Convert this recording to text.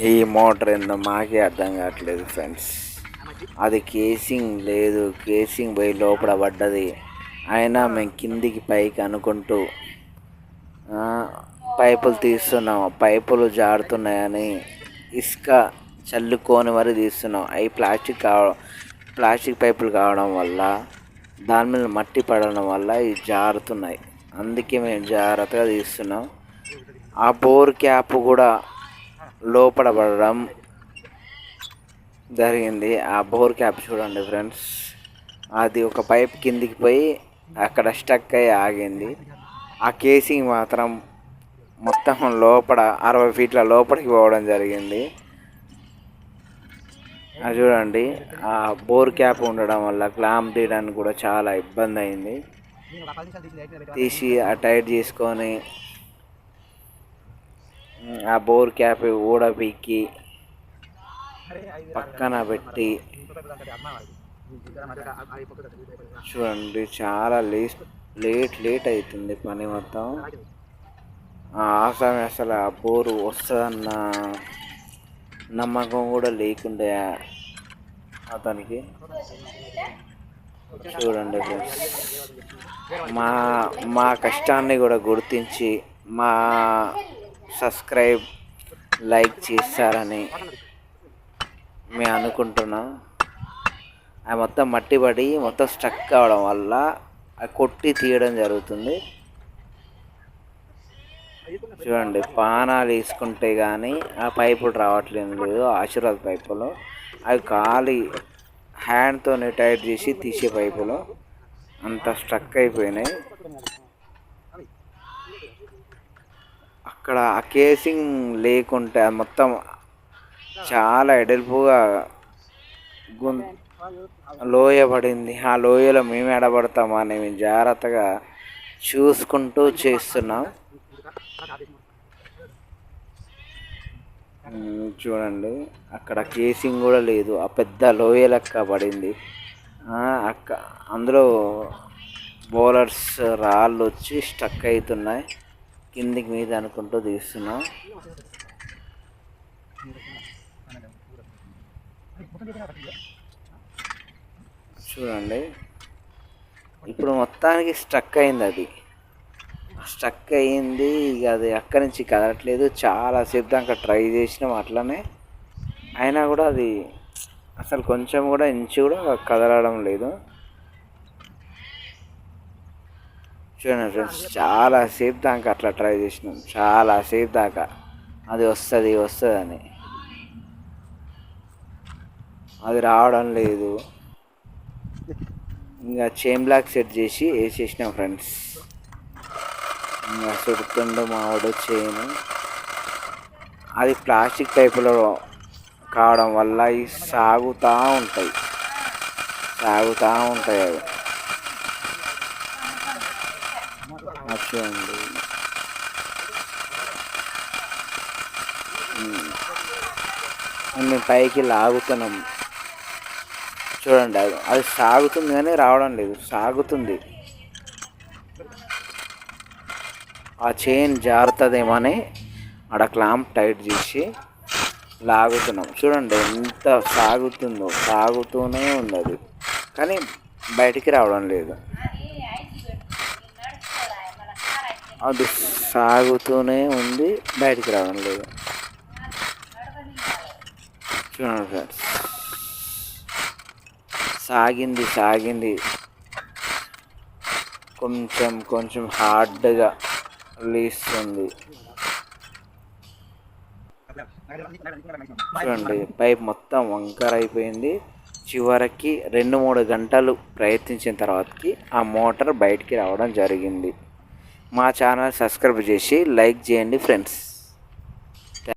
ఈ మోటార్ ఏందో మాకే అర్థం కావట్లేదు ఫ్రెండ్స్. అది కేసింగ్ లేదు కేసింగ్ పోయి లోపల పడ్డది. అయినా మేము కిందికి పైకి అనుకుంటూ పైపులు తీస్తున్నాం. పైపులు జారుతున్నాయని ఇసుక చల్లుకొని మరి తీస్తున్నాం. అవి ప్లాస్టిక్ కావడం ప్లాస్టిక్ పైపులు కావడం వల్ల దాని మీద మట్టి పడడం వల్ల ఇవి జారుతున్నాయి. అందుకే మేము జాగ్రత్తగా తీస్తున్నాం. ఆ బోర్ క్యాప్ కూడా లోపల పడడం జరిగింది. ఆ బోర్ క్యాప్ చూడండి ఫ్రెండ్స్. అది ఒక పైప్ కిందికి పోయి అక్కడ స్టక్ అయ్యి ఆగింది. ఆ కేసింగ్ మాత్రం మొత్తం లోపల అరవై ఫీట్ల లోపలికి పోవడం జరిగింది. అది చూడండి ఆ బోర్ క్యాప్ ఉండడం వల్ల క్లాంప్ తీయడానికి కూడా చాలా ఇబ్బంది అయింది. తీసి ఆ టైట్ చేసుకొని ఆ బోర్ క్యాప్ ఊడబీకి పక్కన పెట్టి. చూడండి చాలా లేట్ లేట్ లేట్ అవుతుంది పని మొత్తం. ఆ ఆసామి అసలు ఆ బోరు వస్తుందన్న నమ్మకం కూడా లేకుండే అతనికి. చూడండి ఫ్రెండ్స్. మా మా కష్టాన్ని కూడా గుర్తించి మా సబ్స్క్రైబ్ లైక్ చేస్తారని మేము అనుకుంటున్నాం. అది మొత్తం మట్టి పడి మొత్తం స్టక్ అవడం వల్ల అది కొట్టి తీయడం జరుగుతుంది. చూడండి పానాలు వేసుకుంటే కానీ ఆ పైపులు రావట్లేదు లేదు ఆశీర్వాద్ పైపులు. అవి ఖాళీ హ్యాండ్తో టైట్ చేసి తీసే పైపులు. అంత స్ట్రక్ అయిపోయినాయి. అక్కడ ఆ కేసింగ్ లేకుంటే మొత్తం చాలా ఎడల్పుగా గుం లోయ పడింది ఆ లోయలో మేము ఎడబడతామని మేము జాగ్రత్తగా చూసుకుంటూ చేస్తున్నాం. చూడండి. అక్కడ కేసింగ్ కూడా లేదు. ఆ పెద్ద లోయ లెక్క పడింది. అక్క అందులో బౌలర్స్ రాళ్ళు వచ్చి స్టక్ అవుతున్నాయి. కిందికి మీద అనుకుంటూ తీస్తున్నాం. చూడండి. ఇప్పుడు మొత్తానికి స్ట్రక్ అయింది అది. స్ట్రక్ అయ్యింది ఇక అది అక్కడి నుంచి కదలట్లేదు. చాలాసేపు దాకా ట్రై చేసినాం అట్లనే. అయినా కూడా అది అసలు కొంచెం కూడా ఇంచు కూడా కదలడం లేదు. చూడండి ఫ్రెండ్స్ చాలాసేపు దాకా అట్లా ట్రై చేసినాం. చాలాసేపు దాకా. అది వస్తుంది వస్తుంది అని అది రావడం లేదు. ఇంకా చైన్ బ్లాక్ సెట్ చేసి వేసేసినాం ఫ్రెండ్స్. ఇంకా చుడుతుండు మావాడు చైన్ అది ప్లాస్టిక్ టైపులో కావడం వల్ల అవి సాగుతూ ఉంటాయి. సాగుతూ ఉంటాయి అవి. అది చూడండి మేము పైకి లాగుతున్నాం. చూడండి అది అది సాగుతుంది కానీ రావడం లేదు సాగుతుంది. ఆ చైన్ జారుతుందేమని ఆడ క్లాంప్ టైట్ చేసి లాగుతున్నాం. చూడండి ఎంత సాగుతుందో సాగుతూనే ఉన్నది. కానీ బయటికి రావడం లేదు. అది సాగుతూనే ఉంది. బయటికి రావడం లేదు చూడండి ఫ్రెండ్స్. సాగింది సాగింది. కొంచెం కొంచెం హార్డ్గా లేస్తుంది చూడండి పైప్ మొత్తం వంకర అయిపోయింది చివరికి రెండు మూడు గంటలు ప్రయత్నించిన తర్వాతకి ఆ మోటార్ బయటికి రావడం జరిగింది. మా ఛానల్ సబ్స్క్రైబ్ చేసి లైక్ చేయండి ఫ్రెండ్స్.